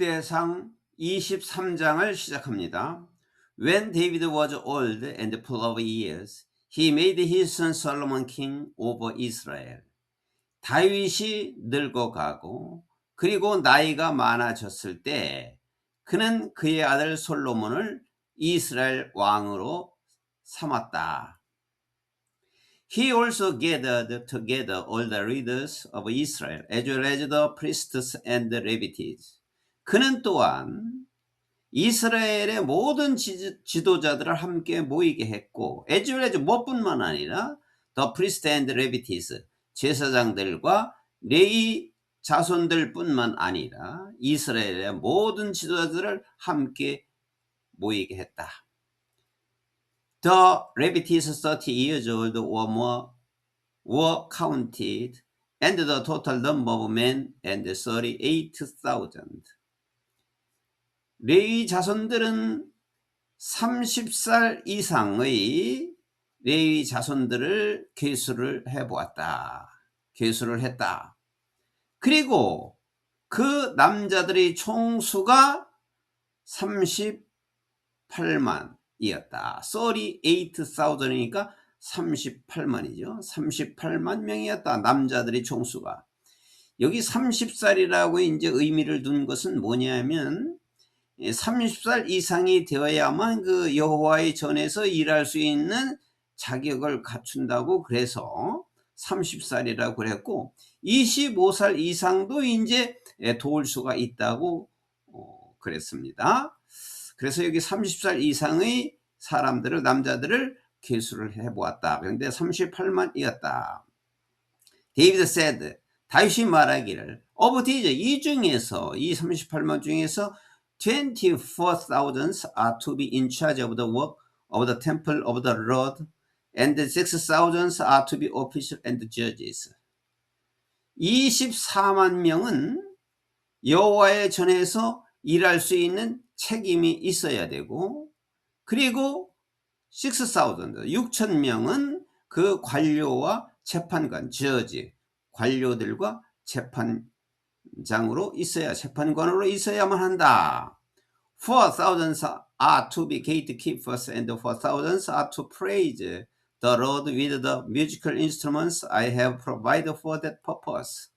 역대상 23장을 시작합니다. When David was old and full of years, he made his son Solomon king over Israel. 다윗이 늙어가고 그리고 나이가 많아졌을 때 그는 그의 아들 솔로몬을 이스라엘 왕으로 삼았다. He also gathered together all the leaders of Israel, as well as the priests and the Levites. 그는 또한 이스라엘의 모든 지, 도자들을 함께 모이게 했고, as 뭐뿐만 아니라 the priests and Levites, 제사장들과 레이 자손들 뿐만 아니라 이스라엘의 모든 지도자들을 함께 모이게 했다. The Levites 30 years old or more were counted, and the total number of men and 38,000. 레위 자손들은 30살 이상의 레위 자손들을 계수를 해보았다. 계수를 했다. 그리고 그 남자들의 총수가 38만 이었다. 38,000이니까 38만이죠. 38만 명이었다. 남자들의 총수가. 여기 30살이라고 이제 의미를 둔 것은 뭐냐면 30살 이상이 되어야만 그 여호와의 전에서 일할 수 있는 자격을 갖춘다고 그래서 30살이라고 그랬고 25살 이상도 이제 도울 수가 있다고 어, 그랬습니다. 그래서 여기 30살 이상의 사람들을 남자들을 계수를 해보았다. 그런데 38만이었다. 데이비드 세드 다윗이 말하기를 these 이 중에서 이 38만 중에서 24,000 are to be in charge of the work of the temple of the Lord and 6,000 are to be officials and judges. 24만 명은 여호와의 전에서 일할 수 있는 책임이 있어야 되고 그리고 6,000, 6천 명은 그 관료와 재판관, 저지, 관료들과 재판 장으로 있어야, 재판관으로 있어야만 한다. 4,000 are to be gatekeepers and 4,000 are to praise the Lord with the musical instruments I have provided for that purpose.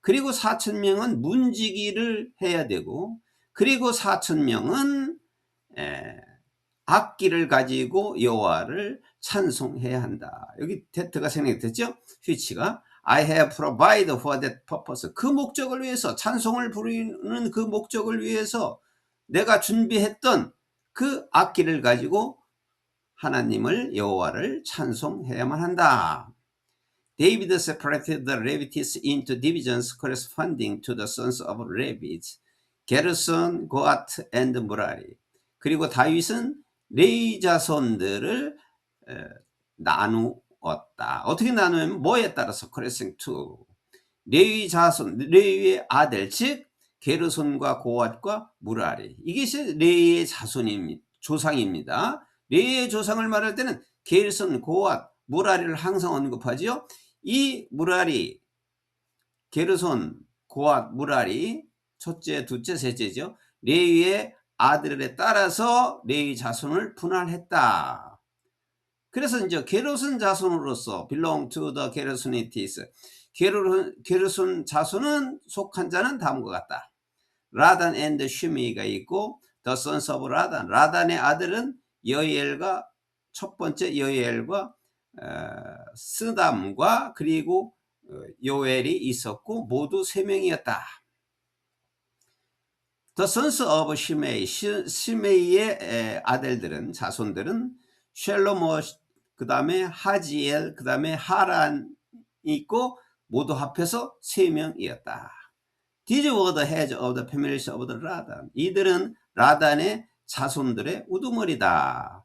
그리고 4천 명은 문지기를 해야 되고 그리고 4천 명은 악기를 가지고 여호와를 찬송해야 한다. 여기 테트가 생략됐죠? 휘치가 I have provided for that purpose. 그 목적을 위해서 찬송을 부르는 그 목적을 위해서 내가 준비했던 그 악기를 가지고 하나님을 여호와를 찬송해야만 한다. David separated the Levites into divisions corresponding to the sons of Levites. 게르손, 고아트, 앤드 무라리. 그리고 다윗은 레이 자손들을 나누 었다. 어떻게 나누면 뭐에 따라서 커레싱 투 레위 자손, 레위의 아들 즉 게르손과 고앗과 무라리 이것이 레위의 자손입니다. 조상입니다. 레위의 조상을 말할 때는 게르손, 고앗, 무라리를 항상 언급하지요. 이 무라리, 게르손, 고앗, 무라리 첫째, 둘째, 셋째죠. 레위의 아들에 따라서 레위 자손을 분할했다. 그래서 이제 게르손 자손으로서 belong to the 게르손이티스 게르손 자손은 속한 자는 다음과 같다. 라단 앤드 슈미가 있고 the sons of 라단 라단의 아들은 여엘과 첫 번째 여엘과 어, 스담과 그리고 어, 요엘이 있었고 모두 세 명이었다. The sons of 시메이, 시메이의 아들들은 자손들은 쉘로모, 그 다음에 하지엘, 그 다음에 하란이 있고 모두 합해서 세 명이었다. These were the heads of the families of the 라단. 이들은 라단의 자손들의 우두머리다.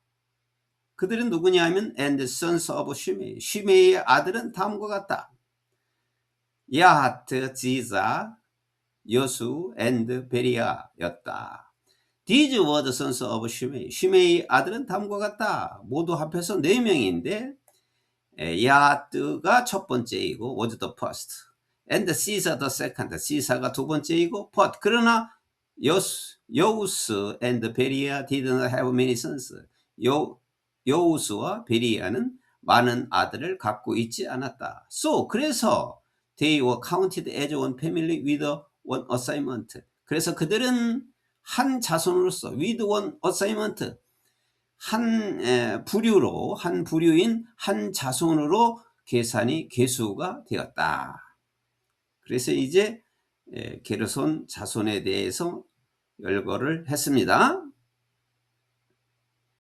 그들은 누구냐면 and the sons of 시메이. 시메이의 아들은 다음과 같다. 야하트, 지자, 여수 앤드 베리아였다. These were the sons of Shimei. 시메이 아들은 다음과 같다. 모두 합해서 네 명인데 야뜨가 첫 번째이고 was the first. And Caesar the second. 시사가 두 번째이고 but 그러나 여우스, 여우스 and 베리아 didn't have many sons. 여, 여우스와 베리아는 많은 아들을 갖고 있지 않았다. So 그래서 they were counted as one family with one assignment. 그래서 그들은 한 자손으로서 with one assignment 한 에, 부류로 한 부류인 한 자손으로 계산이 계수가 되었다. 그래서 이제 에, 게르손 자손에 대해서 열거를 했습니다.